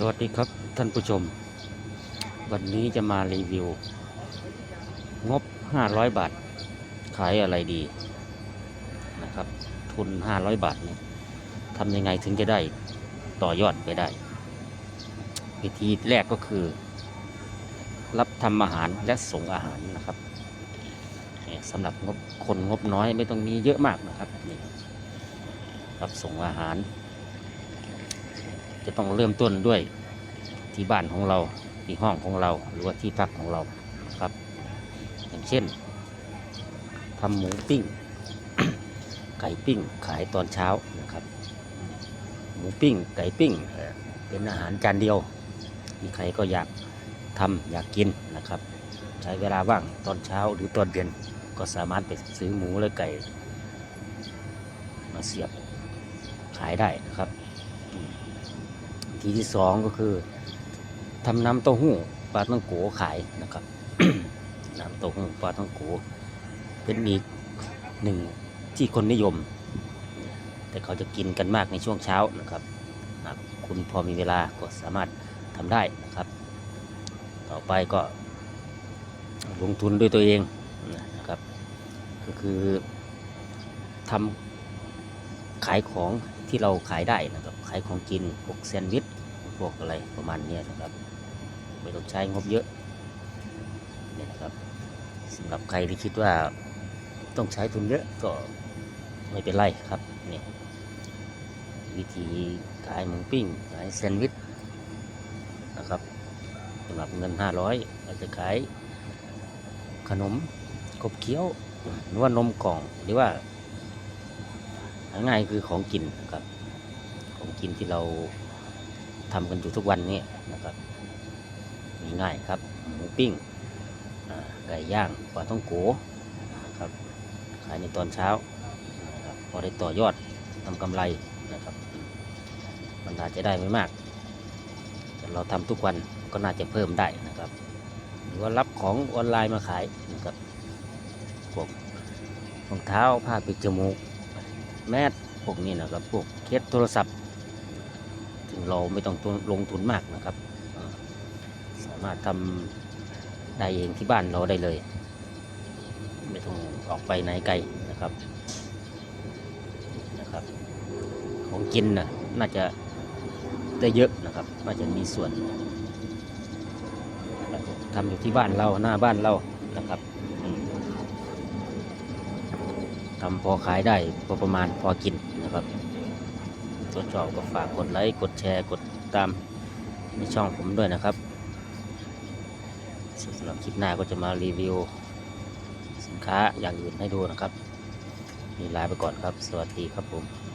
สวัสดีครับท่านผู้ชม วันนี้จะมารีวิว งบ 500 บาท ขายอะไรดีนะครับ ทุน 500 บาทเนี่ยทำยังไงถึงจะได้ต่อยอดไปได้ วิธีแรกก็คือ รับทำอาหารและส่งอาหารนะครับสำหรับงบคนงบน้อยไม่ต้องมีเยอะมากนะครับนี่รับส่งอาหาร จะต้องเริ่มต้นด้วยที่บ้านของเราที่ห้องของเราหรือว่าที่พักของเราครับ อย่างเช่นทำหมูปิ้ง ไก่ปิ้งขายตอนเช้านะครับ หมูปิ้ง ไก่ปิ้งเป็นอาหารจานเดียวที่ใครก็อยากทำอยากกินนะครับ ใช้เวลาว่างตอนเช้าหรือตอนเย็นก็สามารถไปซื้อหมูและไก่ มาเสียบขายได้นะครับ ธีที่สองก็คือทำน้ำเต้าหู้ปลาต้องโกขายนะครับ น้ำเต้าหู้ปลาต้องโกเป็นอีกหนึ่งที่คนนิยม แต่เขาจะกินกันมากในช่วงเช้านะครับหากคุณพอมีเวลาก็สามารถทำได้นะครับ ต่อไปก็ลงทุนด้วยตัวเองนะครับ ก็คือทำขายของที่เราขายได้นะครับ ขายของกินพวกแซนด์วิชพวกอะไรประมาณนี้นะครับไม่ต้องใช้งบเยอะเนี่ยนะครับสำหรับใครที่คิดว่าต้องใช้ทุนเยอะก็ไม่เป็นไรครับนี่วิธีขายหมูปิ้งขายแซนด์วิชนะครับสำหรับเงิน 500เราจจะขายขนมขบเคี้ยวหรือว่านมกล่องหรือว่าง่ายคือของกินครับ ของกินที่เราทำกันอยู่ทุกวันนี้นะครับง่ายๆครับหมูปิ้งไก่ย่างปลาท่องโกนะครับขายในตอนเช้าพอได้ต่อยอดทำกำไรนะครับ มันอาจจะได้ไม่มากแต่เราทำทุกวันก็น่าจะเพิ่มได้นะครับ หรือว่ารับของออนไลน์มาขายนะครับพวกรองเท้าผ้าปิดจมูกแมสพวกนี้นะครับพวกเคสโทรศัพท์ ถึงเราไม่ต้องลงทุนมากนะครับอ่าสามารถทำได้เองที่บ้านเราได้เลย ไม่ต้องออกไปไหนไกลนะครับนะครับ ของกินนะน่าจะได้เยอะนะครับน่าจะมีส่วนเราจะทำอยู่ที่บ้านเราหน้าบ้านเรานะครับอืมทำพอขายได้พอประมาณพอกินนะครับ ชอบก็ฝากกดไลค์ กดแชร์ กดติดตามในช่องผมด้วยนะครับสำหรับคลิปหน้าก็จะมารีวิว สินค้าอย่างอื่นให้ดูนะครับ มีลาไปก่อนครับ สวัสดีครับผม